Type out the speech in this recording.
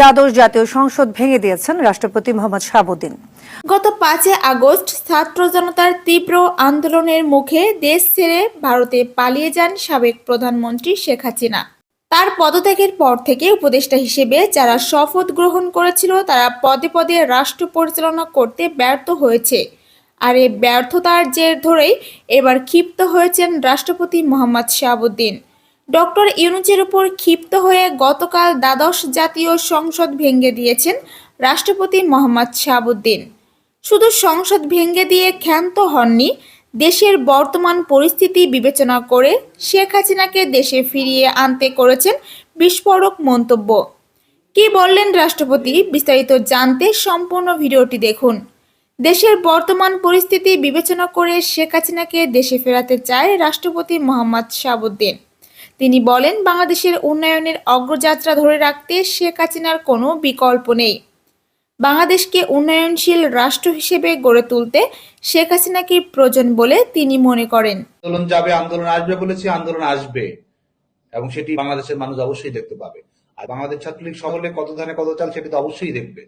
দ্বাদশ জাতীয় সংসদ ভেঙে দিয়েছেন রাষ্ট্রপতি মোহাম্মদ শাহাবুদ্দিন। গত পাঁচই আগস্ট ছাত্র জনতার তীব্র আন্দোলনের মুখে দেশ ছেড়ে ভারতে পালিয়ে যান সাবেক প্রধানমন্ত্রী শেখ হাসিনা। তার পদত্যাগের পর থেকে উপদেষ্টা হিসেবে যারা শপথ গ্রহণ করেছিল, তারা পদে পদে রাষ্ট্র পরিচালনা করতে ব্যর্থ হয়েছে। আর এই ব্যর্থতার জের ধরেই এবার ক্ষিপ্ত হয়েছেন রাষ্ট্রপতি মোহাম্মদ শাহাবুদ্দিন। ডক্টর ইউনুচের উপর ক্ষিপ্ত হয়ে গতকাল দ্বাদশ জাতীয় সংসদ ভেঙে দিয়েছেন রাষ্ট্রপতি মোহাম্মদ শাহাবুদ্দিন। শুধু সংসদ ভেঙে দিয়ে ক্ষান্ত হননি, দেশের বর্তমান পরিস্থিতি বিবেচনা করে শেখ হাসিনাকে দেশে ফিরিয়ে আনতে করেছেন বিস্ফোরক মন্তব্য। কি বললেন রাষ্ট্রপতি? বিস্তারিত জানতে সম্পূর্ণ ভিডিওটি দেখুন। দেশের বর্তমান পরিস্থিতি বিবেচনা করে শেখ হাসিনাকে দেশে ফেরাতে চায় রাষ্ট্রপতি মোহাম্মদ শাহাবুদ্দিন। তিনি বলেন, বাংলাদেশের উন্নয়নের অগ্রযাত্রা ধরে রাখতে শেখ হাসিনার কোনো বিকল্প নেই। বাংলাদেশকে উন্নয়নশীল রাষ্ট্র হিসেবে গড়ে তুলতে শেখ হাসিনাকে প্রয়োজন বলে তিনি মনে করেন। আন্দোলন যাবে, আন্দোলন আসবে বলেছি, আন্দোলন আসবে। এবং সেটি বাংলাদেশের মানুষ অবশ্যই দেখতে পাবে। আর বাংলাদেশ ছাত্রলীগ সকলে কত ধানে কত চাল সেটি তো অবশ্যই দেখবে।